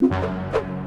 you.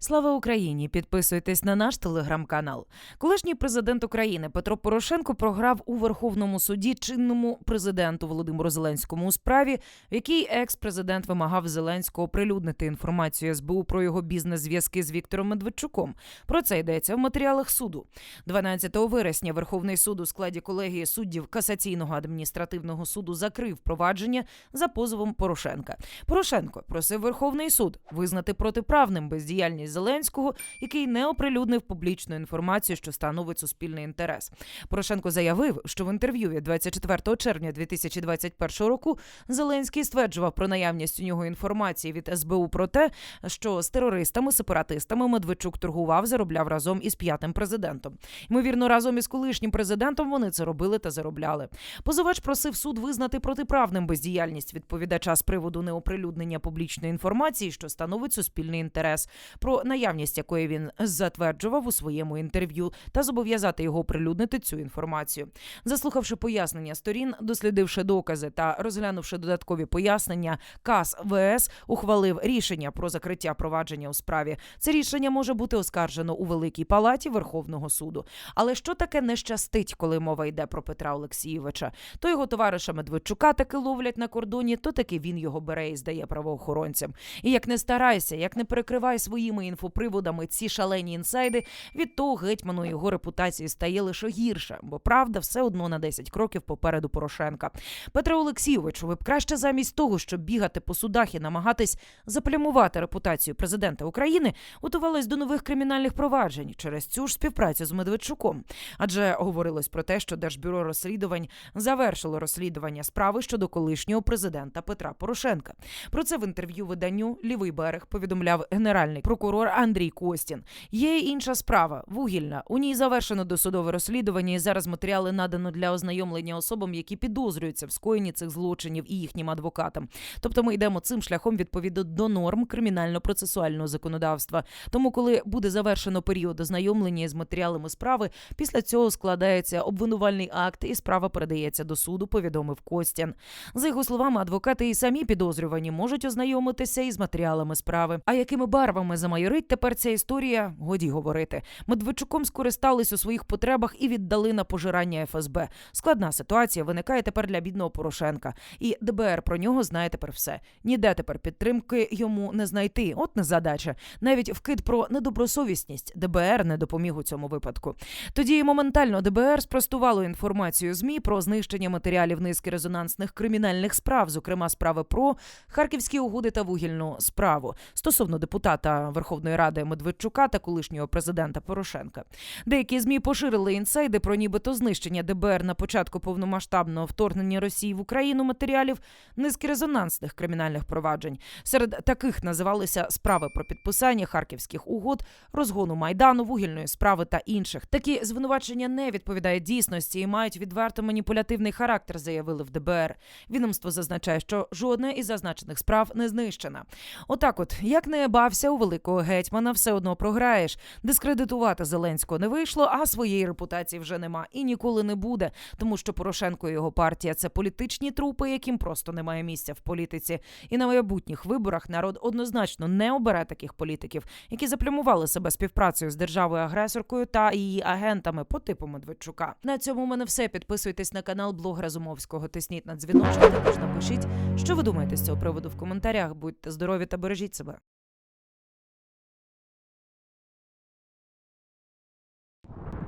Слава Україні! Підписуйтесь на наш телеграм-канал. Колишній президент України Петро Порошенко програв у Верховному суді чинному президенту Володимиру Зеленському у справі, в якій екс-президент вимагав Зеленського оприлюднити інформацію СБУ про його бізнес-зв'язки з Віктором Медведчуком. Про це йдеться в матеріалах суду. 12 вересня Верховний суд у складі колегії суддів касаційного адміністративного суду закрив провадження за позовом Порошенка. Порошенко просив Верховний суд визнати протиправним бездіяльність Зеленського, який не оприлюднив публічну інформацію, що становить суспільний інтерес. Порошенко заявив, що в інтерв'ю від 24 червня 2021 року Зеленський стверджував про наявність у нього інформації від СБУ про те, що з терористами, сепаратистами Медведчук торгував, заробляв разом із п'ятим президентом. Ймовірно, разом із колишнім президентом вони це робили та заробляли. Позивач просив суд визнати протиправним бездіяльність відповідача з приводу неоприлюднення публічної інформації, що становить суспільний інтерес, про наявність якої він затверджував у своєму інтерв'ю, та зобов'язати його оприлюднити цю інформацію. Заслухавши пояснення сторін, дослідивши докази та розглянувши додаткові пояснення, КАС ВС ухвалив рішення про закриття провадження у справі. Це рішення може бути оскаржено у Великій Палаті Верховного суду. Але що таке не щастить, коли мова йде про Петра Олексійовича? То його товариша Медведчука таки ловлять на кордоні, то таки він його бере і здає правоохоронцям. І як не старайся, як не перекривай своїми інфоприводами ці шалені інсайди, від того гетьману його репутації стає лише гірше, бо правда все одно на 10 кроків попереду Порошенка. Петро Олексійович, ви б краще замість того, щоб бігати по судах і намагатись заплямувати репутацію президента України, готувались до нових кримінальних проваджень через цю ж співпрацю з Медведчуком. Адже говорилось про те, що Держбюро розслідувань завершило розслідування справи щодо колишнього президента Петра Порошенка. Про це в інтерв'ю виданню Лівий берег повідомляв генеральний прокурор Андрій Костін. Є інша справа вугільна. У ній завершено досудове розслідування, і зараз матеріали надано для ознайомлення особам, які підозрюються в скоєнні цих злочинів і їхнім адвокатам. Тобто ми йдемо цим шляхом відповідно до норм кримінально-процесуального законодавства. Тому, коли буде завершено період ознайомлення з матеріалами справи, після цього складається обвинувальний акт, і справа передається до суду. Повідомив Костян. За його словами, адвокати і самі підозрювані можуть ознайомитися із матеріалами справи. А якими барвами замайорить тепер ця історія? Годі говорити. Медведчуком скористались у своїх потребах і віддали на пожирання ФСБ. Складна ситуація виникає тепер для бідного Порошенка. І ДБР про нього знає тепер все. Ніде тепер підтримки йому не знайти. От незадача. Навіть вкид про недобросовісність ДБР не допоміг у цьому випадку. Тоді моментально ДБР спростувало інформацію ЗМІ про знищення матеріалів низки резонансних кримінальних справ, зокрема справи про харківські угоди та вугільну справу стосовно депутата Верховної Ради Медведчука та колишнього президента Порошенка. Деякі змі поширили інсайди про нібито знищення ДБР на початку повномасштабного вторгнення Росії в Україну матеріалів низки резонансних кримінальних проваджень. Серед таких називалися справи про підписання харківських угод, розгону майдану, вугільної справи та інших. Такі звинувачення не відповідають дійсності і мають відверто маніпулятивний характер, заявили в ДБР. Відомство зазначає, що жодна із зазначених справ не знищена. Отак, от як не бався у великого гетьмана, все одно програєш. Дискредитувати Зеленського не вийшло, а своєї репутації вже нема і ніколи не буде, тому що Порошенко і його партія це політичні трупи, яким просто немає місця в політиці. І на майбутніх виборах народ однозначно не обере таких політиків, які заплямували себе співпрацею з державою агресоркою та її агентами по типу Медведчука. На цьому у мене все. Підписуйтесь на канал Блог Разумовського. Тисніть на дзвіночок. Також напишіть, що ви думаєте з цього приводу в коментарях. Будьте здорові та бережіть себе.